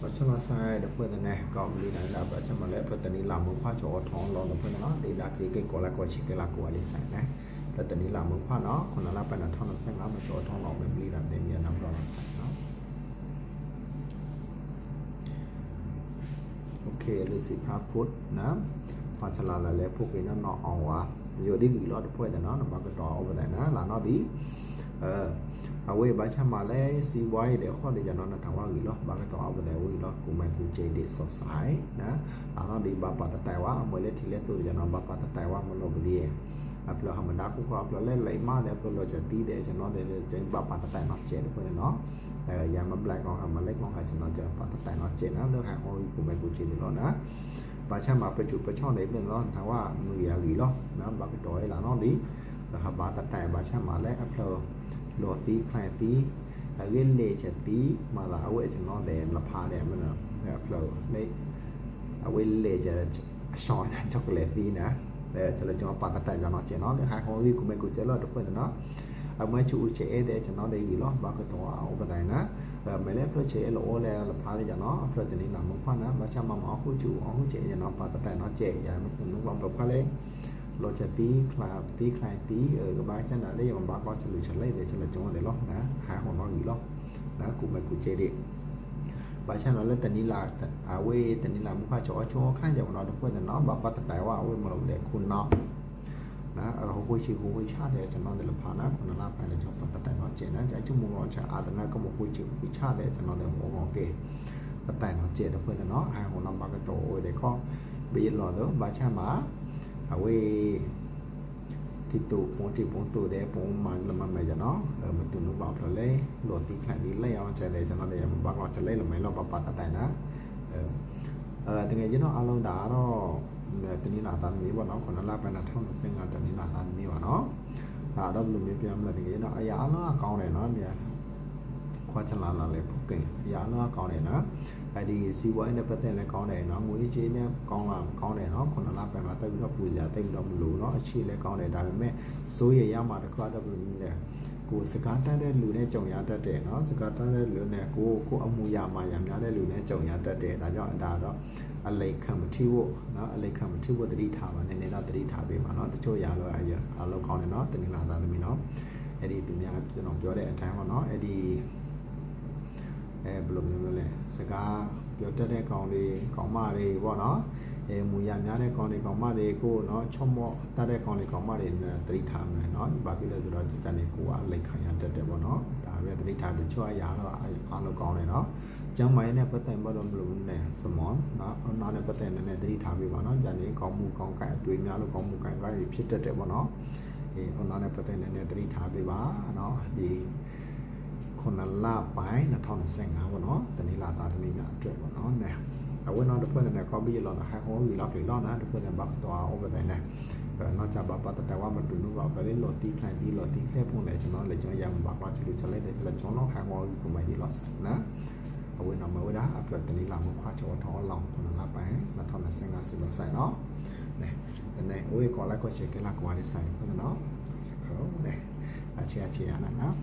ဘာချမဆိုင်တဲ့ဖွဲ့တဲ့နဲ့ကောင်းလေးနိုင်တာဘာချမလဲပတ်တနီလာမခွာချောထောင်းလောတဲ့ဖွဲ့နော်ဒေတာကလေးကကောလာကောချီကလာကိုအလေးဆိုင်နဲ့ပတ်တနီလာမခွာနော်ခုနလာပန်ထောင်းဆင်ငါမချောထောင်းလောပဲပြီးတာတင်မြန်တော့တော့ဆိုင်နော်โอเคလေးစီဖာพุทนะพอชลาละแล้วพวกนี้เนาะเอาวะอยู่ที่กี่รอบด้วยแต่เนาะนำก็ต่อเอาไปแต่นะหลานเนาะดีเออ awe bacha male si wai de kho de jano na tawa gi lo ba to aw de wi lo ku ma ku je de so sai na ana di ba pa ta tai wa mo le thile tu jano ba pa ta tai wa mo lo bi ye ap lo ha ma da ku ko ap lo le lai ma de lo ja ti de jano de je ba pa ta tai ma che de ko ne no อย่ามาแปลกของหามาเล็กของหาชนะจะปัตแต่นอเจนะเรื่องหาของกูไปกูจีนหรอนะปาชามาไปจุดไปช่องไหนเป็นร้อนถามว่ามืออย่าหลีหรอนะบางไปต่อยหลานน้องดีนะครับบาตแต่บาชามาและอัพเพล လော်တီခလန်တီရင်းလေချက်တီမလာဝဲကျွန်တော်လည်းလဖားတယ်မနော်ဖလောနေအဝဲလေချက်အရှောင်းချောကလက်တီနာအဲကျွန်တော်ကျွန်တော်ပတ်တက်ပြန်တော့ကျင်တော့လေဟိုင်ဟိုကြီးကိုမေကိုကျတော့တစ်ခွန်းတော့အမချူချဲတဲ့ကျွန်တော်လည်းပြီးတော့ဘာကတော့အောင်ပတိုင်းနာမလဲဖလချဲလောလဲလဖားတယ်ကျွန်တော်ဖလတင်နာမခွန်းနာမချမမအခုချူအခုချဲကျွန်တော်ပတ်တက်တော့ကျဲရမလို့ဘာပဖလဲ เราจะตีคลาตีคลายตีเออก็บ้าจังนะได้ยังบ้าก็จะลุยฉันเลยเดี๋ยวฉันจะจงเดี๋ยวล็อกนะหาของน้องอีล็อกนะกูไม่กูเจเด็กบ้าฉันเราเล่นแต่นี่ลาอาเวแต่นี่ลามุขจ่อจ่อข้างจากเราทุกคนแต่น้องบ้าปัตตายว่าเวมาลงเด็กคุณน้องนะเราคุยชิคุยชาติเดี๋ยวฉันนองเดี๋ยวพานะคนละไปเลยจบปัตตายน้องเจนะใจชุ่มมืองจะอาตนาก็มาคุยชิคุยชาติเดี๋ยวฉันนองเดี๋ยวมองเกปัตตายน้องเจทุกคนแต่น้องหาของน้องบ้าก็โตเดี๋ยวก็ไปยืนรอเด้อบ้าฉันมา အဝေးတီတူပုံတီပုံတူတဲ့ပုံမှန်လမမဲကြနော်အဲမတူနုပါဖလဲလောတီခန့်ဒီလဲအောင်ကျတယ်ကျွန်တော်လည်းဘာကောချက်လဲလမဲလောပပတ်တိုင်နာအဲအဲတကယ်ကျွန်တော်အလုံးဒါတော့တနင်္လာသားမြေပေါ့နော်ခုနလပန်ထောင်းစင်ကတနင်္လာသားမြေပါနော်ဒါတော့ဘယ်လိုမျိုးပြန်မလဲတကယ်ကျွန်တော်အရာအလုံးကကောင်းတယ်နော်မြန် ခွာချလာလာလေဖုတ်ကင်အရာအလုံးကကောင်းတယ်နော်အဲ့ဒီစီဝိုင်းနဲ့ပတ်သက်လဲကောင်းတယ်နော်ငွေကြေးနဲ့ကောင်းလာကောင်းတယ်နော်ခုနလပဲမှာတက်ပြီးတော့ပူကြတက်ပြီးတော့မလို့နော်အခြေလဲကောင်းတယ်ဒါပေမဲ့စိုးရရမှာတခွာတော့ဘူးလေကိုစကားတန်းတဲ့လူနဲ့ကြုံရတတ်တယ်နော်စကားတန်းတဲ့လူနဲ့ကိုကိုအမှုရမှာရများတဲ့လူနဲ့ကြုံရတတ်တယ်ဒါကြောင့်ဒါတော့အလိခံမထီဖို့နော်အလိခံမထီဖို့တတိထားပါနည်းနည်းတော့တတိထားပေးပါနော်တချို့ရတော့အရအလောက်ကောင်းတယ်နော်တင်လာသားသမီးနော်အဲ့ဒီသူများကျွန်တော်ပြောတဲ့အတိုင်းပေါ့နော်အဲ့ဒီ အဲဘယ်လိုမျိုးလဲစကားပြောတတ်တဲ့ကောင်တွေကောင်မတွေပေါ့နော်အဲမူရများတဲ့ကောင်တွေကောင်မတွေကိုနော်ချော့မော့တတ်တဲ့ကောင်တွေကောင်မတွေနဲ့တတိထားမယ်နော်ဘာဖြစ်လဲဆိုတော့ဒီတန်နေကိုကအလိုက်ခံရတတ်တယ်ပေါ့နော်ဒါပဲတတိထားတချို့အရာတော့အားလုံးကောင်းတယ်နော်ကျမ်းမိုင်းနဲ့ပတ်သက်မလို့မလို့နဲ့စမွန်နော်အနာနဲ့ပတ်သက်နေနဲ့တတိထားပြီးပါနော်ဂျန်နေကောင်းမှုကောင်းကံအတွေ့များလို့ကောင်းမှုကံကံတွေဖြစ်တတ်တယ်ပေါ့နော်အဲအနာနဲ့ပတ်သက်နေနဲ့တတိထားပြီးပါနော်ဒီ 9လပိုင်း2025ပေါ့နော်တနေ့လာသားသမီးများအတွက်ပေါ့နော်နဲအဝင်တော့တစ်ဖွဲ့နဲ့ copy လောက်တာ high home လောက်တွေလောက်တာတစ်ဖွဲ့နဲ့ဘာသွား over there နဲနောက်ကြပါပါတတဝမတူလို့ပါပဲလို့တီးခိုင်းပြီးလို့တီးခဲဖို့လည်းကျွန်တော်လည်းကျွန်တော်ရမှာပါချီလို့ချလိုက်တယ်ကျွန်တော်တော့ high home ကိုမှဒီလောက်နာအဝင်တော့မဝဒါအပြတ်တနေ့လာမခွာချောထောင်းလောင်း9လပိုင်း2025စီမဆိုင်နော်နဲတနေ့ OE ကိုလိုက်ကိုချက်ကလာကွာလေးဆိုင်ပေါ့နော်စကောနဲအခြေအခြေရနာနော်